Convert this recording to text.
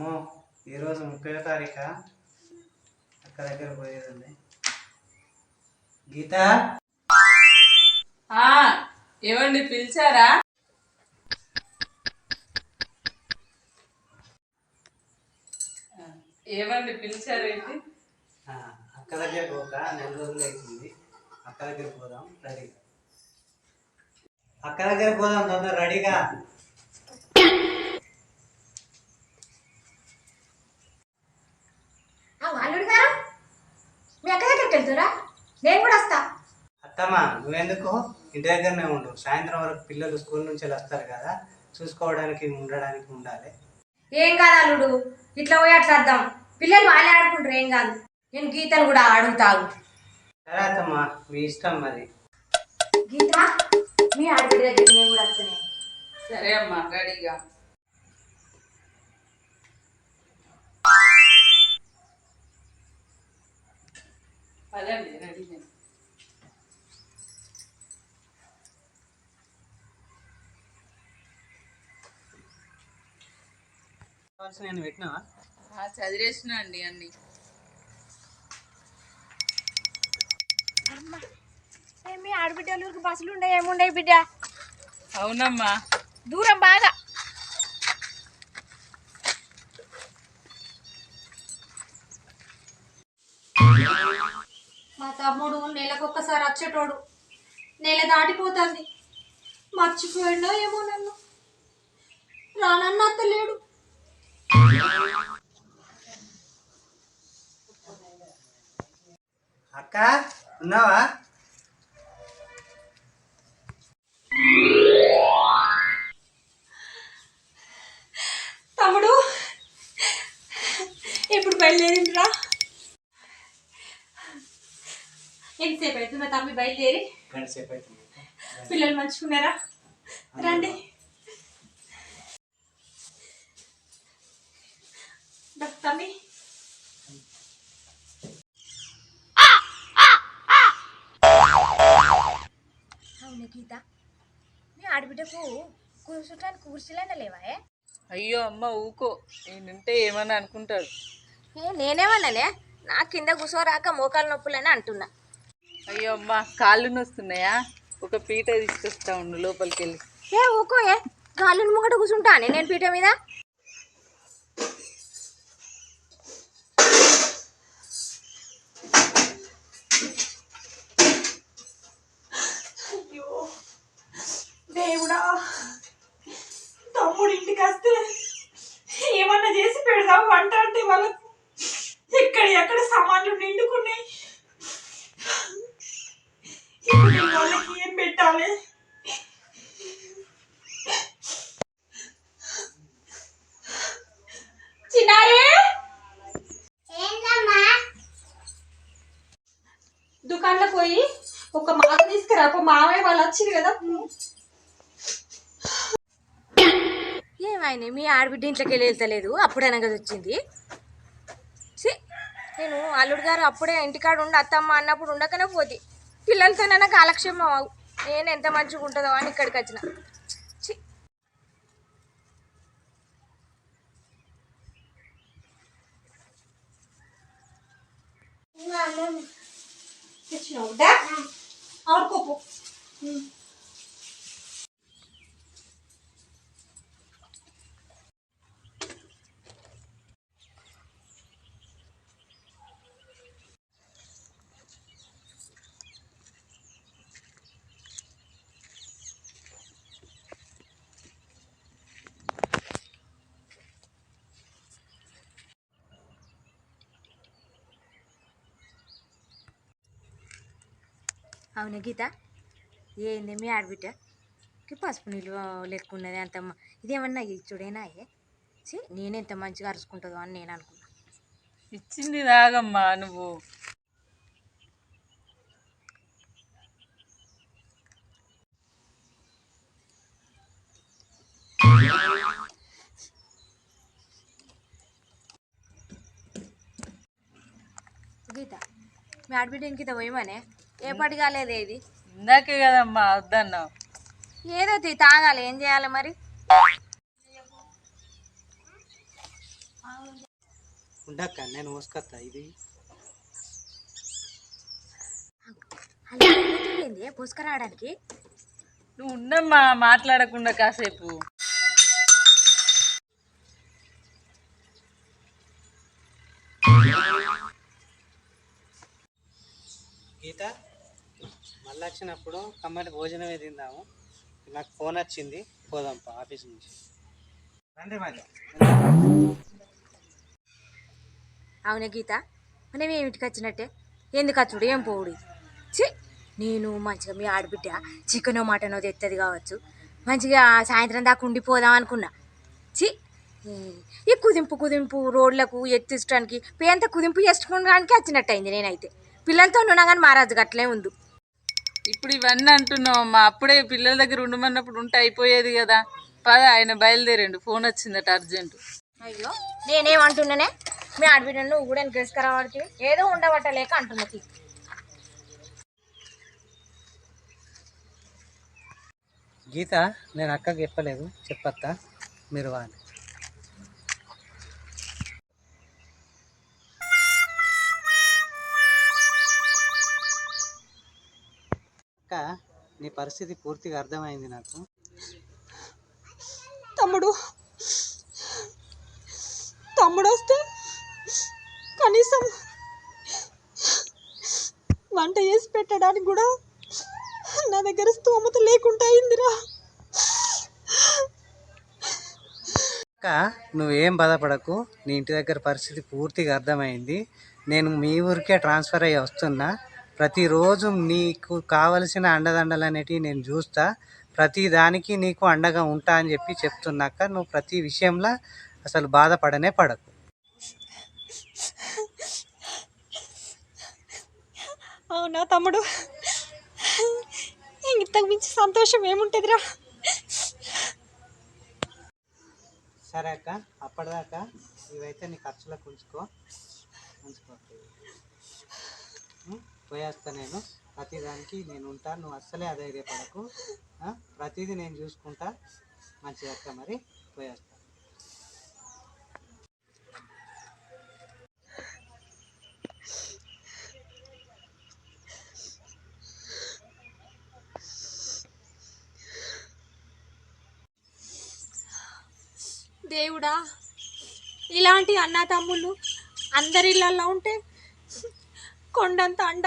అమ్మో ఈరోజు ముప్పై తారీఖా? అక్క దగ్గర పోయేది ఉంది గీత ఏమండి పిలిచారా? ఏమండి పిలిచారేంటి ఆ, అక్క దగ్గర పోక నెల రోజులు అవుతుంది అక్క దగ్గర పోదాం రెడీగా. అక్క దగ్గర పోదాం తొందర రెడీగా. అల్లుడు గారు? మీ అక్క దగ్గరికి వెళ్తురా? నేను కూడా వస్తా. అత్తమ్మ నువ్వెందుకు? ఇంటి దగ్గరనే ఉండు. సాయంత్రం వరకు పిల్లలు స్కూల్ నుంచి వస్తారు కదా. చూసుకోవడానికి ఉండడానికి ఉండాలి. ఏం కాదు అల్లుడు. ఇట్లా పోయి అట్లా వద్దాం పిల్లలు వాళ్ళే ఆడుకుంటారు ఏం కాదు. నేను గీతలు కూడా అడుగుతావు సరే అత్తమ్మ మీ ఇష్టం మరి. గీత మీ ఆడబిడ్డ దగ్గరికి నేను కూడా వస్తున్నాయి సరే అమ్మా రెడీగా. పదండి రెడీ నేను చదివేసిన అండి అన్ని. మీ ఆడబిడ్డలకి బస్సులు ఉండే ఏముండయి బిడ్డ? అవునమ్మా. దూరం బాగా. మా తమ్ముడు నెలకొక్కసారి వచ్చేటోడు నెల దాటిపోతుంది. మర్చిపోయిండో ఏమో నన్ను. రానన్న అత్తలేడు అక్క ఉన్నావా? తమ్ముడు ఇప్పుడు బయలుదేరిండ్రా? ఎంతసేపు అవుతుంది? మా తమ్మి బయలుదేరి. పిల్లలు మంచుకున్నారా? రండి. తమ్మి. అవును గీత. మీ ఆడబిడ్డకు కూర్చుంటానికి కూర్చులైనా లేవా? అయ్యో అమ్మ ఊకో. నేనుంటే ఏమని అనుకుంటాడు ఏ నేనేమన్నానే నా కింద కూర్చోరాక మోకాలు నొప్పులని అంటున్నా. అయ్యో అమ్మ కాళ్ళు నొస్తున్నాయా? ఒక పీట తీసుకొస్తా ఉండు లోపలికి వెళ్ళి. ఏ ఏ. గాలిని ముంగట కూర్చుంటానే నేను పీట మీద? దేవుడా. తమ్ముడు ఇంటికి వస్తే ఏమన్నా చేసి పెడదాం వంట అంటే వాళ్ళకు. ఎక్కడ ఎక్కడ సామాన్లు నిండుకున్నాయి ఇప్పుడు నేను వాళ్ళకి ఏం పెట్టాలి? చిన్నారే! దుకాణంలో పోయి ఒక మాల తీసుకురా. ఒక మామయ్య వాళ్ళు వచ్చింది కదా. ఏమైనా మీ ఆడబిడ్డ ఇంట్లోకి వెళ్ళి వెళ్తలేదు. అప్పుడే కదా వచ్చింది నేను అల్లుడు గారు అప్పుడే ఇంటికాడ ఉండి అత్తమ్మ అన్నప్పుడు ఉండకనే పోతి. పిల్లలతోనైనా కాలక్షేమం అవు. నేను ఎంత మంచిగా ఉంటుందో అని ఇక్కడికి వచ్చిన. ఛీ. తెచ్చినావు. అవునా గీత? ఏంది మీ ఆడబిడ్డకి పసుపు నీళ్ళు లెక్క ఉన్నది అంత ఇదేమన్నా ఇచ్చుడేనా ఏ? ఛీ, నేనెంత మంచిగా అరుచుకుంటుందో అని నేను అనుకున్నా. ఇచ్చింది తాగమ్మా నువ్వు. గీత మీ ఆడబిడ్డ ఇంకిత పోయమనే? ఏ పడి కాలేదు ఇది? ఇందాకే కదమ్మా వద్దన్నావు. ఏదో తీ తాగాలి. ఏం చేయాలి మరి? ఉండక్క నేను మోసుకొస్తా ఇది. ఏంది పూసుకరావడానికి నువ్వు ఉండమ్మా మాట్లాడకుండా కాసేపు. గీత? మళ్ళీ వచ్చినప్పుడు కమ్మటి భోజనమే తిందాము. నాకు ఫోన్ వచ్చింది. పోదాం ఆఫీస్ నుంచి. రండి మరి. అవునా గీత? మనం ఏమిటికి వచ్చినట్టే? ఎందుకు వచ్చుడు? ఏం పోవుడు? చి నేను మంచిగా మీ ఆడబిడ్డ చికెనో మటనో తెత్తది కావచ్చు. మంచిగా సాయంత్రం దాకా ఉండిపోదాం అనుకున్నా. చి ఈ కుదింపు కుదింపు రోడ్లకు ఎత్తించడానికి పేంత కుదింపు చేసుకోవడానికి వచ్చినట్టు అయింది నేనైతే. పిల్లలతో ఉన్నా కానీ మహారాజు గట్లే ఉంది ఇప్పుడు ఇవన్నీ అంటున్నావు అమ్మా. అప్పుడే పిల్లల దగ్గర ఉండమన్నప్పుడు ఉంటే అయిపోయేది కదా. పద ఆయన బయలుదేరండు. ఫోన్ వచ్చిందట అర్జెంటు. అయ్యో నేనేమంటున్నానే? మీ ఆడబిడ్డను నువ్వు కూడా గెలుసుకురావడానికి ఏదో ఉండబట్టలేక అంటున్నా తీ. గీత నేను అక్కకి చెప్పలేదు. చెప్పత్తా. మీరు వాని నీ పరిస్థితి పూర్తిగా అర్థమైంది నాకు. తమ్ముడు తమ్ముడు వస్తే కనీసం వంట చేసి పెట్టడానికి కూడా నా దగ్గర స్తోమత లేకుండా అయిందిరా. అక్క నువ్వేం బాధపడకు. నీ ఇంటి దగ్గర పరిస్థితి పూర్తిగా అర్థమైంది. నేను మీ ఊరికే ట్రాన్స్ఫర్ అయ్యి వస్తున్నా. ప్రతిరోజు నీకు కావలసిన అండదండలు అనేటివి నేను చూస్తా. ప్రతి దానికి నీకు అండగా ఉంటా అని చెప్పి చెప్తున్నాక నువ్వు ప్రతి విషయంలో అసలు బాధపడనే పడకు. అవునా తమ్ముడు? ఇంతకు మించి సంతోషం ఏముంటుందిరా? సరే అక్క అప్పటిదాకా ఇవైతే నీ ఖర్చులకు ఉంచుకో. ఉంచుకో? పోయేస్తా నేను. ప్రతిదానికి నేను ఉంటాను నువ్వు అస్సలే అధైర్యపడకు. పడకు ప్రతిదీ నేను చూసుకుంటా. మంచిగా అక్క మరి పోయేస్తా. దేవుడా ఇలాంటి అన్న తమ్ముళ్ళు అందరి ఇళ్ళల్లో ఉంటే కొండంత అండ